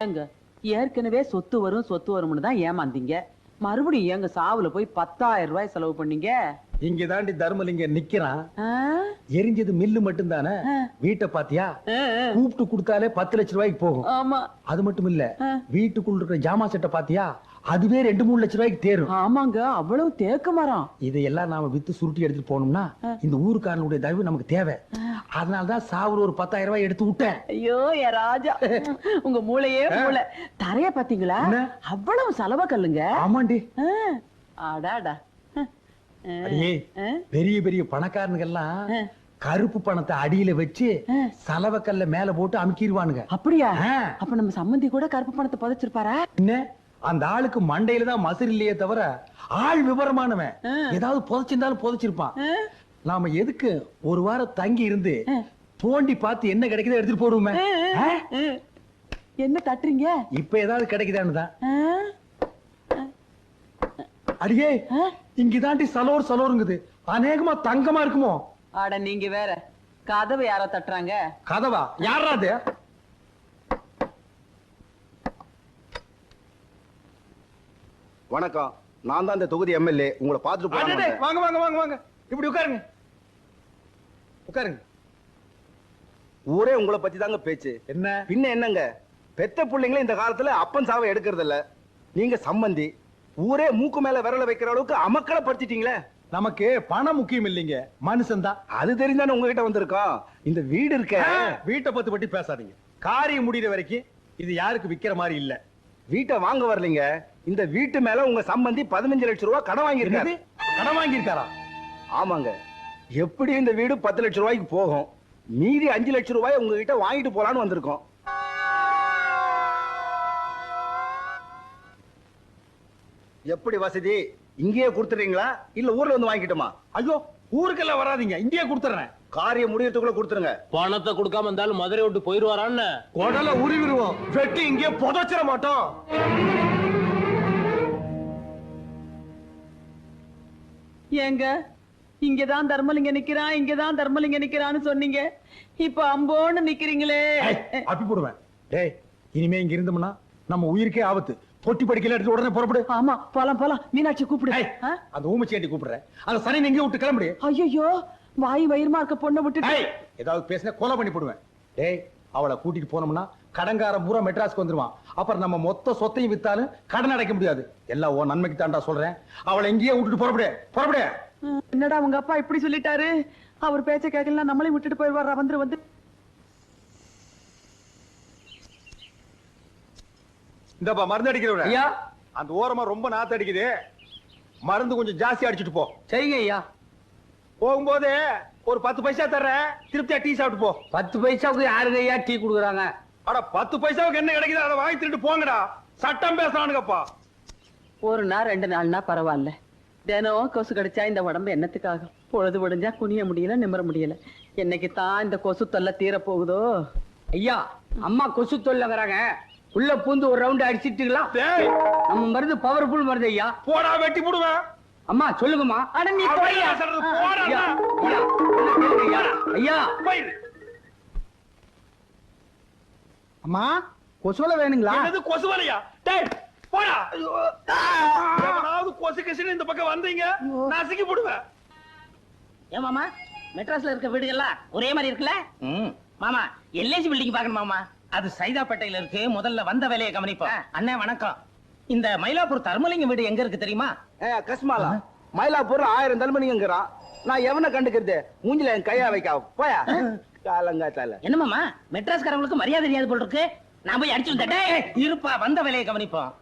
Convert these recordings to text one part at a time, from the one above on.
ஏங்க ஏற்கனவே சொத்து வரும் சொத்து வரும்னு தான் ஏமாந்தீங்க மறுபடியும் ஏங்க சாவுல போய் பத்தாயிரம் ரூபாய் செலவு பண்ணீங்க இங்க தாண்டி தர்மலிங்க நிக்கிறான்? எரிஞ்சது மில்லு மட்டும் தானே. வீட்டை பாத்தியா. கூப்பிட்டு கொடுத்தாலே பத்து லட்சம் ரூபாய்க்கு போகும் ஆமா அது மட்டும் இல்ல. வீட்டுக்குள்ள இருக்கிற ஜாமா செட்டை பாத்தியா அதுவே ரெண்டு மூணு லட்சம் ரூபாய்க்கு தேரும். ஆமாங்க அவ்வளவு தேக்கு மரம். இதையெல்லாம் நாம வித்து சுருட்டி எடுத்துட்டு போனோம்னா இந்த ஊருக்காரனுடைய தயவு நமக்கு தேவை. அதனாலதான் சாவுல ஒரு பத்தாயிரம் ரூபாய் எடுத்து விட்டேன். ஐயோ ராஜா. உங்க மூளையே மூளை. தரைய பாத்தீங்களா? அவ்வளவு செலவ கல்லுங்க. ஆமாண்டி. ஆ. அடாடா. ஆ. அடியே ஆ. பெரிய பெரிய பணக்காரனுங்கெல்லாம் கருப்பு பணத்தை அடியில வச்சு சலவக்கல்ல மேல போட்டு அமுக்கிடுவானுங்க அப்படியா. அப்ப நம்ம சம்மந்தி கூட கருப்பு பணத்தை புதைச்சிருப்பாரா? என்ன? அந்த ஆளுக்கு மண்டையில தான் மசர் இல்லையே தவிர ஆள் விவரமானவன். ஏதாவது புதைச்சிருந்தாலும் புதைச்சிருப்பான். நாம எதுக்கு ஒரு வாரம் தங்கி இருந்து தோண்டி பார்த்து என்ன கிடைக்குதோ எடுத்துட்டு போடுவோமே? என்ன தட்டுறீங்க? இப்ப ஏதாவது கிடைக்குதான்னு தான். ஆ? அடியே இங்கதாண்டி சலோர் சலோருங்குது. அநேகமா தங்கமா இருக்குமோ? அட நீங்க வேற. கதவை யாரோ தட்டுறாங்க. கதவா? யாரா அது? வணக்கம். நான் தான் இந்த தொகுதி எம்எல்ஏ உங்களை பார்த்துட்டு போறேன் வாங்க வாங்க வாங்க வாங்க. இப்படி உட்காருங்க. உட்காருங்க. ஊரே உங்களை பத்தி தாங்க பேச்சு. என்ன? பின்ன என்னங்க? பெத்த பிள்ளைங்களே இந்த காலத்துல அப்பன் சாவை எடுக்கிறது இல்ல நீங்க சம்பந்தி. ஊரே மூக்கு மேல விரல வைக்கிற அளவுக்கு அமக்களை படுத்திட்டீங்களே. நமக்கு பணம் முக்கியம் இல்லைங்க. மனுஷன் தான். அது தெரிஞ்சானே உங்ககிட்ட வந்திருக்கோம். இந்த வீடு இருக்க. வீட்டை பத்தி பத்தி பேசாதீங்க. காரியம் முடியிற வரைக்கும் இது யாருக்கு விக்கிற மாதிரி இல்ல. வீட்டை வாங்க வரலீங்க. இந்த வீட்டு மேல உங்க சம்பந்தி பதினஞ்சு லட்சம் ரூபாய் கடன் வாங்கியிருக்காரு? கடன் வாங்கியிருக்காரா? ஆமாங்க. எப்படி இந்த வீடு பத்து லட்சம் ரூபாய்க்கு போகும். மீதி அஞ்சு லட்சம் ரூபாய் உங்ககிட்ட வாங்கிட்டு போலான்னு வந்திருக்கோம். எப்படி வசதி? இங்கேயே கொடுத்துறீங்களா இல்ல ஊர்ல வந்து வாங்கிக்கிட்டுமா? ஐயோ ஊருக்கெல்லாம் வராதீங்க. இங்கேயே கொடுத்துறேன். காரியம் முடியறதுக்குள்ள கொடுத்துருங்க. பணத்தை கொடுக்காம இருந்தாலும் மதுரை விட்டு போயிருவாரான்னு? குடல உருவிடுவோம். வெட்டி இங்கே புதைச்சிட மாட்டோம். ஏங்க இங்கதான் தர்மலிங்க நிக்கிறான் இங்கதான் தர்மலிங்க நிக்கிறான்னு சொன்னீங்க. இப்ப அம்போன்னு நிக்கிறீங்களே. ஏய், அப்பி போடுவேன். டேய் இனிமே இங்க இருந்தோம்னா நம்ம உயிருக்கே ஆபத்து. பொட்டி படிக்கல எடுத்து உடனே புறப்படு. ஆமா போலாம் போலாம். மீனாட்சி கூப்பிடு. அந்த ஊமச்சேண்டி கூப்பிடுறேன். அந்த சனி நீங்க விட்டு கிளம்புடி. ஐயோ வாய் வயிறுமா இருக்க பொண்ணை விட்டுட்டு ஏதாவது பேசினா கொலை பண்ணி போடுவேன். டேய் அவளை கூட்டிட்டு போனோம்னா கடன்காரன் பூரா மெட்ராஸ்க்கு வந்துருவான். அப்புறம் நம்ம மொத்த சொத்தையும் வித்தாலும் கடன் அடைக்க முடியாது. எல்லாம் உன் நன்மைக்கு தாண்டா சொல்றேன். அவளை இங்கேயே விட்டுட்டு புறப்படு புறப்படு. என்னடா உங்க அப்பா இப்படி சொல்லிட்டாரு? அவர் பேச்ச கேட்கலாம் நம்மளையும் விட்டுட்டு போயிடுவாரா வந்து வந்து. இந்தப்பா மருந்து அடிக்கிறவர. ஐயா. அந்த ஓரமா ரொம்ப நாத்து அடிக்குது. மருந்து கொஞ்சம் ஜாஸ்தி அடிச்சிட்டு போ. சரிங்க ஐயா. போகும்போது ஒரு பத்து பைசா தர்றேன் திருப்தியா டீ சாப்பிட்டு போ. பத்து பைசாவுக்கு யாருங்க ஐயா டீ கொடுக்குறாங்க? அட பத்து பைசாவுக்கு என்ன கிடைக்குது அதை வாங்கி திருட்டு போங்கடா. சட்டம் பேசுறானுங்கப்பா. ஒரு நாள் ரெண்டு நாள்னா பரவாயில்ல. தினம் கொசு கடிச்சா இந்த உடம்பு என்னத்துக்காகும்? பொழுது விடிஞ்சா குனிய முடியல நிமிர முடியல. என்னைக்கு தான் இந்த கொசு தொல்லை தீர போகுதோ ஐயா அம்மா கொசு தொல்லைங்கிறாங்க உள்ள பூந்து ஒரு ரவுண்ட் அடிச்சிட்டுங்களா? நம்ம மருந்து பவர்ஃபுல் மருந்து ஐயா. போடா வெட்டி போடுவேன். அம்மா சொல்லுங்கம்மா. அட நீ போய்யா. ஐயா ஐயா என்ன கேளுங்க ஐயா. ஐயா போயிரு. அம்மா கொசுவல வேணுங்களா? என்னது கொசு வலையா டேய் போடா. எவனாவது கொசு கிசுன்னு இந்த பக்கம் வந்தீங்க நசுக்கி போடுவேன். ஏன் மாமா மெட்ராஸ்ல இருக்க வீடுகள்லாம் ஒரே மாதிரி இருக்குல்ல? மாமா எல்ஐசி பில்டிங் பார்க்கணும் மாமா. அது சைதாப்பேட்டையில இருக்கு. முதல்ல வந்த வேலையை கவனிப்போம். அண்ணே வணக்கம். இந்த மயிலாப்பூர் தர்மலிங்க வீடு எங்க இருக்கு தெரியுமா? கஸ்மாலா. மயிலாப்பூர்ல ஆயிரம் தலைமணிங்கிறான் நான் எவனை கண்டுக்கிறது? மூஞ்சில என் கையா வைக்க. போயா? காலங்காத்தால. என்ன மாமா? மெட்ராஸ்காரங்களுக்கு மரியாதை தெரியாது போல் இருக்கு? நான் போய் அடிச்சு வந்துட்டேன் இருப்பா வந்த வேலையை கவனிப்போம்.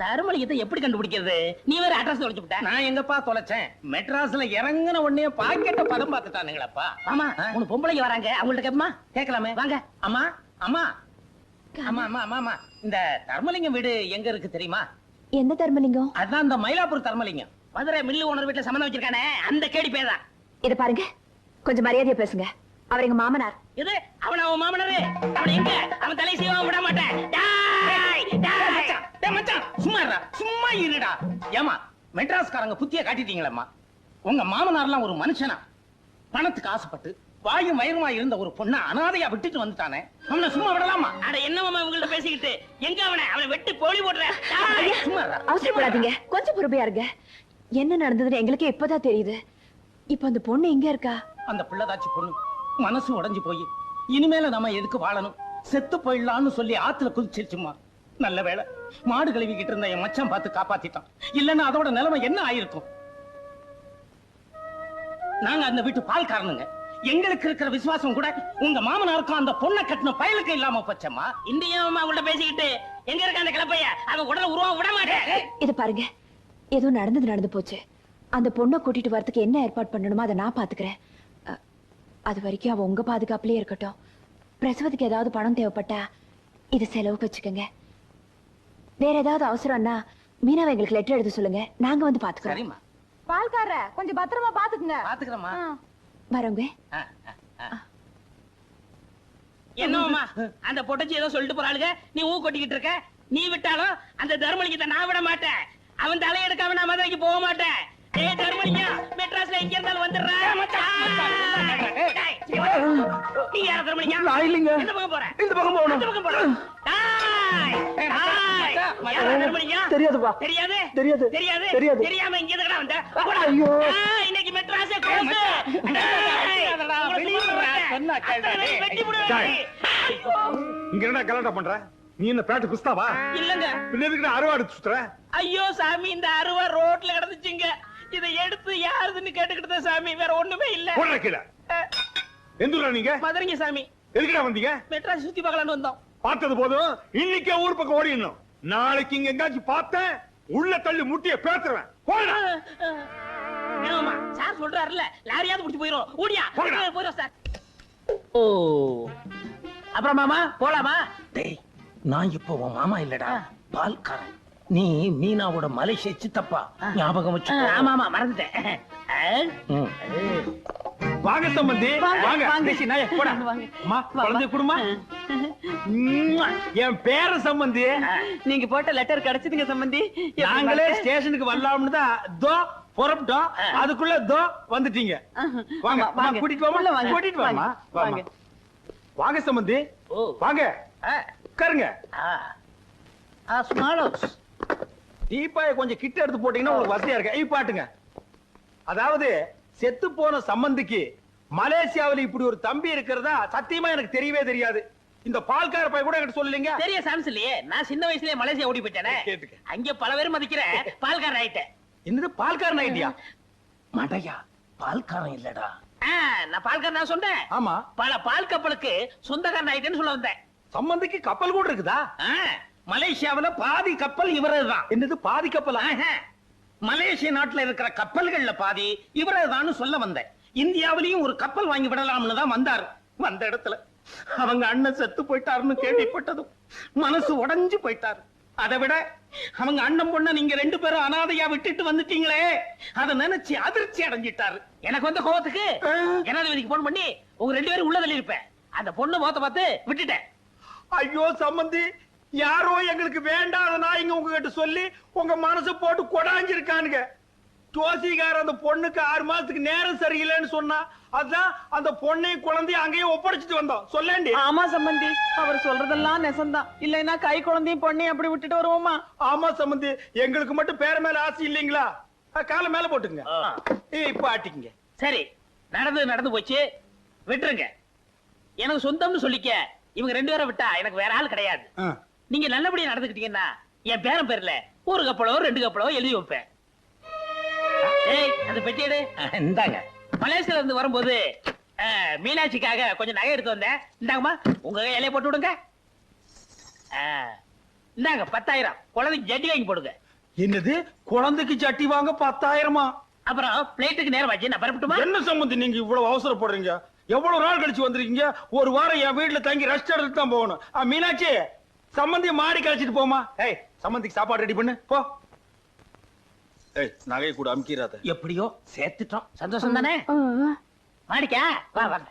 தருமலிங்கத்தை எப்படி கண்டுபிடிக்கிறது? நீ வேற அட்ரஸ் தொலைச்சு விட்ட நான் எங்கப்பா தொலைச்சேன்? மெட்ராஸ்ல இறங்குன உடனே பாக்கெட்ட பதம் பார்த்துட்டானுங்களப்பா. மாமா மூணு பொம்பளைங்க வராங்க. அவங்கள்ட்ட கேட்போமா? கேட்கலாமே. வாங்க. அம்மா அம்மா. இந்த தர்மலிங்கம் வீடு எங்க இருக்கு தெரியுமா? எந்த தர்மலிங்கம்? அதான் இந்த மயிலாப்பூர் தர்மலிங்கம். மதுரை மில்லு ஓனர் வீட்டுல சம்மந்தம் வச்சிருக்கானே அந்த கேடி பேதான் இத பாருங்க. கொஞ்சம் மரியாதையா பேசுங்க. அவர் எங்க மாமனார். இது அவன் அவன் மாமனாரு? அவன் எங்க? அவன் தலை செய்வான் விட மாட்டேன். டேய், டேய். மச்சான், டேய் மச்சான், சும்மா இருடா, சும்மா இருடா. ஏமா மெட்ராஸ்காரங்க புத்திய காட்டிட்டீங்களம்மா. உங்க மாமனார்லாம் ஒரு மனுஷனா? பணத்துக்கு ஆசைப்பட்டு வாயும் வயிறுமா இருந்த ஒரு பொண்ணை அனாதையா விட்டுட்டு வந்துட்டானே. அவனை சும்மா விடலாமா? அட என்ன மாமா இவங்கள்ட்ட பேசிக்கிட்டு? எங்க அவனை? அவனை வெட்டி போலி போடுற. சும்மா. அவசரப்படாதீங்க. கொஞ்சம் பொறுமையா இருங்க. என்ன நடந்ததுன்னு எங்களுக்கே இப்பதான் தெரியுது. இப்ப அந்த பொண்ணு எங்க இருக்கா? அந்த பிள்ளைதாச்சி பொண்ணு மனசு உடைஞ்சு போய் இனிமேல நம்ம எதுக்கு வாழணும்? செத்து போயிடலாம்னு சொல்லி ஆத்துல குதிச்சிருச்சுமா நல்ல வேளை. மாடு கழுவிக்கிட்டு இருந்த என் மச்சான் பார்த்து காப்பாத்திட்டான். இல்லன்னா அதோட நிலைமை என்ன ஆயிருக்கும்? நாங்க அந்த வீட்டு பால்காரனுங்க. எங்களுக்கு இருக்கிற விசுவாசம் கூட உங்க மாமனாருக்கும் அந்த பொண்ணை கட்டின பயலுக்கு இல்லாம போச்சம்மா. இந்த ஏன் மாமா உங்கள்ட்ட பேசிக்கிட்டு எங்க இருக்க அந்த கிளப்பைய? அவன் உடல உருவம் விட மாட்டேன். இது பாருங்க ஏதோ நடந்தது நடந்து போச்சு. அந்த பொண்ணை கூட்டிட்டு வரதுக்கு என்ன ஏற்பாடு பண்ணணுமோ அதை நான் பாத்துக்கிறேன். அது வரைக்கும் அவ உங்க பாதுகாப்புலயே இருக்கட்டும். பிரசவத்துக்கு ஏதாவது பணம் தேவைப்பட்டா இது செலவுக்கு வச்சுக்கோங்க. வேற ஏதாவது அவசரம்னா மீனாவை எங்களுக்கு லெட்டர் எழுத சொல்லுங்க. நாங்க வந்து பாத்துக்கிறோம். சரிம்மா. பால்கார கொஞ்சம் பத்திரமா பாத்துக்குங்க. பாத்துக்கிறேம்மா. வரவங்க ஆ, ஆ, ஆ. என்ன மாமா அந்த பொட்டச்சி ஏதோ சொல்லிட்டு போறாளுங்க. நீ ஊ கொட்டிக்கிட்டு இருக்க. நீ விட்டாலும் அந்த தர்மலிங்கத்தை நான் விட மாட்டேன். அவன் தலையெடுக்காம நான் மதுரைக்கு போக மாட்டேன். மெட்ராஸ்ல எங்க இருந்தாலும் வந்துடுறேன் நீ யார தர்மலிங்கம் நான் இல்லைங்க பக்கம் இந்த பக்கம் பக்கம்? தெரியாதுப்பா. தெரியாது? தெரியாது. தெரியாது. தெரியாது. தெரியாம இங்க எதுக்குடா வந்த. ஐயோ. இங்க என்ன கலாட்டா பண்ற? நீ என்ன பேட்டு குஸ்தாவா? இல்லங்க. பின்ன அறுவா எடுத்து சுத்துற? ஐயோ சாமி இந்த அருவா ரோட்ல கிடந்துச்சுங்க. இதை எடுத்து யாருதுன்னு கேட்டுக்கிட்டு சாமி வேற ஒண்ணுமே இல்ல. போடுற கீழே. எந்தூரா நீங்க? மதுரைங்க சாமி. எதுக்குடா வந்தீங்க? மெட்ராஸ் சுத்தி பார்க்கலாம்னு வந்தோம். பார்த்தது போதும். இன்னைக்கே ஊர் பக்கம் ஓடிடணும். நாளைக்கு இங்க எங்காச்சும் பார்த்தேன். உள்ள தள்ளி முட்டிய பேத்துருவேன். ஏமாமா சார் சொல்றாருல்ல லாரியாவது முடிச்சு போயிரும். ஓடியா. போடா. போயிரும் சார். ஓ. அப்புறம் மாமா போலாமா? டேய் நான் இப்போ உன் மாமா இல்லடா. பால்காரன். நீ மீனாவோட மலேசிய சித்தப்பா. ஞாபகம் வச்சு ஆமா ஆமா மறந்துட்டேன்? வாங்க சம்பந்தி. வாங்க. தேசி நாயே, போடா. அம்மா குழந்தை குடுமா? என் பேர சம்பந்தி. நீங்க போட்ட லெட்டர் கிடைச்சதுங்க சம்பந்தி. நாங்களே? ஸ்டேஷனுக்கு வரலாம்னு தான் தோ புறப்பட்டோம். அதுக்குள்ள தோ வந்துட்டீங்க. வாங்க கூட்டிட்டு வாமா வாங்க. கூட்டிட்டு வாமா வாங்க. வாங்க. சம்பந்தி. ஓ. வாங்க. உட்காருங்க. small house. டீப்பாய கொஞ்சம் கிட்ட எடுத்து போட்டீங்கன்னா உங்களுக்கு வசதியா இருக்கு. இப்ப பாட்டுங்க. அதாவது செத்து போன சம்பந்திக்கு மலேசியாவுல இப்படி ஒரு தம்பி இருக்கிறதா சத்தியமா எனக்கு தெரியவே தெரியாது. இந்த பால்கார பைய கூட என்கிட்ட சொல்லலீங்க. பெரிய சான்ஸ் இல்லையே. நான் சின்ன வயசுலயே மலேசியா ஓடி போயிட்டேனே. அங்க பல பேர் மதிக்கிறேன். பால்காரன் ஆயிட்டேன். என்னது பால்காரன் ஐடியா மடையா பால்காரன் இல்லடா. நான் பால்காரன் நான் சொன்னேன். ஆமா. பல பால் கப்பலுக்கு சொந்தக்காரன் ஆயிட்டேன்னு சொல்ல வந்தேன். சம்பந்திக்கு கப்பல் கூட இருக்குதா? மலேசியாவுல பாதி கப்பல் இவரதுதான். என்னது பாதி கப்பலா. மலேசிய நாட்டுல இருக்கிற கப்பல்கள்ல பாதி இவரதுதான்னு சொல்ல வந்தேன். இந்தியாவிலையும் ஒரு கப்பல் வாங்கி விடலாம்னு தான் வந்தாரு. வந்த இடத்துல அவங்க அண்ணன் செத்து போயிட்டாருன்னு கேள்விப்பட்டதும் மனசு உடைஞ்சு போயிட்டாரு. அதை விட அவங்க அண்ணன் பொண்ண நீங்க ரெண்டு பேரும் அனாதையா விட்டுட்டு வந்துட்டீங்களே அதை நினைச்சு அதிர்ச்சி அடைஞ்சிட்டாரு. எனக்கு வந்த கோவத்துக்கு ஜனாதிபதிக்கு போன் பண்ணி உங்க ரெண்டு பேரும் உள்ள தள்ளி இருப்பேன் அந்த பொண்ணு முகத்தை பார்த்து விட்டுட்டேன். ஐயோ சம்பந்தி யாரோ எங்களுக்கு வேண்டாத நாய்ங்க உங்ககிட்ட சொல்லி உங்க மனசு போட்டு கொடாஞ்சிருக்கானுங்க. ஜோசிகார அந்த பொண்ணுக்கு ஆறு மாசத்துக்கு நேரம் சரியில்லைன்னு சொன்னா அதான் அந்த பொண்ணையும் குழந்தையும் அங்கேயே ஒப்படைச்சிட்டு வந்தோம். சொல்லேண்டி. ஆமா சம்பந்தி அவர் சொல்றதெல்லாம் நெசம்தான் இல்லைன்னா கை குழந்தையும் பொண்ணையும் அப்படி விட்டுட்டு வருவோமா? ஆமா சம்பந்தி எங்களுக்கு மட்டும் பேர மேல ஆசை இல்லைங்களா? காலை மேல போட்டுங்க ஏய், இப்ப ஆட்டிக்கங்க. சரி நடந்து நடந்து போச்சு. விட்டுருங்க. எனக்கு சொந்தம்னு சொல்லிக்க. இவங்க ரெண்டு பேரை விட்டா எனக்கு வேற ஆள் கிடையாது. நீங்க நல்லபடியா நடந்துக்கிட்டீங்கன்னா என் பேரன் பேர்ல ஒரு கப்பலோ ரெண்டு கப்பலோ எழுதி வைப்பேன். ஏய் அந்த பெட்டி எடு. இந்தாங்க. மலேசியால இருந்து வரும்போது மீனாட்சிக்காக கொஞ்சம் நகை எடுத்து வந்தேன். இந்தாங்கம்மா உங்க இலைய போட்டு விடுங்க. இந்தாங்க பத்தாயிரம். குழந்தைக்கு ஜட்டி வாங்கி போடுங்க. என்னது? குழந்தைக்கு சட்டி வாங்க பத்தாயிரமா? அப்புறம் பிளேட்டுக்கு நேரம் ஆச்சு நான் பரப்பட்டுமா என்ன சம்பந்தி நீங்க இவ்வளவு அவசரப்படுறீங்க? எவ்வளவு நாள் கழிச்சு வந்திருக்கீங்க? ஒரு வாரம் என் வீட்டுல தங்கி ரெஸ்ட் எடுத்து தான் போகணும் மீனாட்சி சம்பந்தி மாடி கழிச்சிட்டு போமா ஏய் சம்பந்திக்கு சாப்பாடு ரெடி பண்ணு. போ. ஏய் நகை கூட அமுக்கிறாத. எப்படியோ சேர்த்துட்டோம். சந்தோஷம் தானே? ஆ, மாடிக்கா வா வாங்க